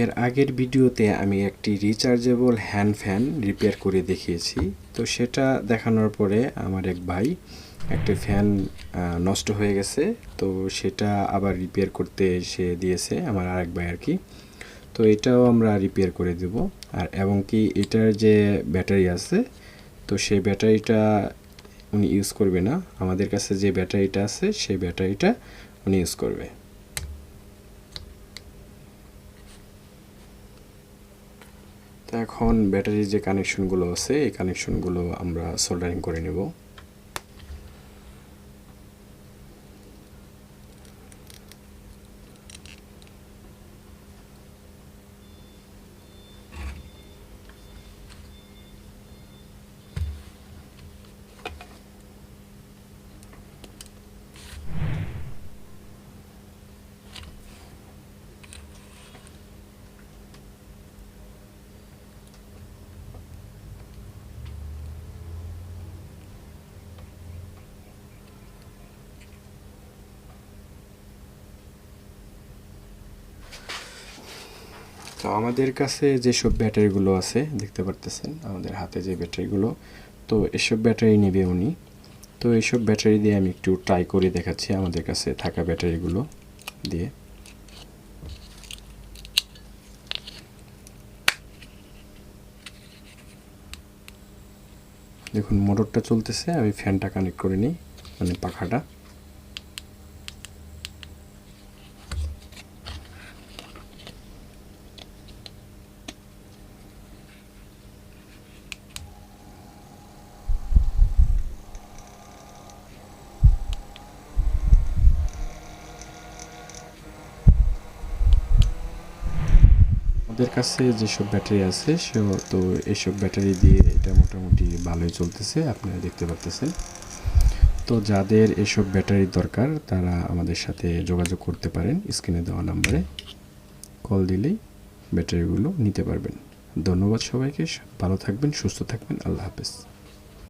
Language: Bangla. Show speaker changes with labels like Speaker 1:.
Speaker 1: এর আগের ভিডিওতে আমি একটি রিচার্জেবল হ্যান্ড ফ্যান রিপেয়ার করে দেখিয়েছি। তো সেটা দেখানোর পরে আমার এক ভাই একটা ফ্যান নষ্ট হয়ে গেছে। তো সেটা আবার রিপেয়ার করতে সে দিয়েছে আমার আরেক ভাই আর কি তো এটাও আমরা রিপেয়ার করে দেব। আর এবং কি এটার যে ব্যাটারি আছে, তো সেই ব্যাটারিটা উনি ইউজ করবে না। আমাদের কাছে যে ব্যাটারিটা আছে, সেই ব্যাটারিটা উনি ইউজ করবে। তো এখন ব্যাটারির যে কানেকশনগুলো আছে এই কানেকশনগুলো আমরা সোল্ডারিং করে নেব। তো আমাদের কাছে যেসব ব্যাটারিগুলো আছে, দেখতে পারতেছেন, আমাদের হাতে যে ব্যাটারিগুলো, তো এসব ব্যাটারি নেবে উনি। তো এইসব ব্যাটারি দিয়ে আমি একটু ট্রাই করে দেখাচ্ছি আমাদের কাছে থাকা ব্যাটারিগুলো দিয়ে। দেখুন মোটরটা চলতেছে, আমি ফ্যানটা কানেক্ট করে নিই মানে পাখাটা। আমাদের কাছে যেসব ব্যাটারি আছে, সে তো এইসব ব্যাটারি দিয়ে এটা মোটামুটি ভালোই চলতেছে, আপনারা দেখতে পাচ্তেছেন তো যাদের এসব ব্যাটারির দরকার, তারা আমাদের সাথে যোগাযোগ করতে পারেন, স্ক্রিনে দেওয়া নাম্বারে। কল দিলেই ব্যাটারিগুলো নিতে পারবেন। ধন্যবাদ সবাইকে, ভালো থাকবেন, সুস্থ থাকবেন, আল্লাহ হাফেজ।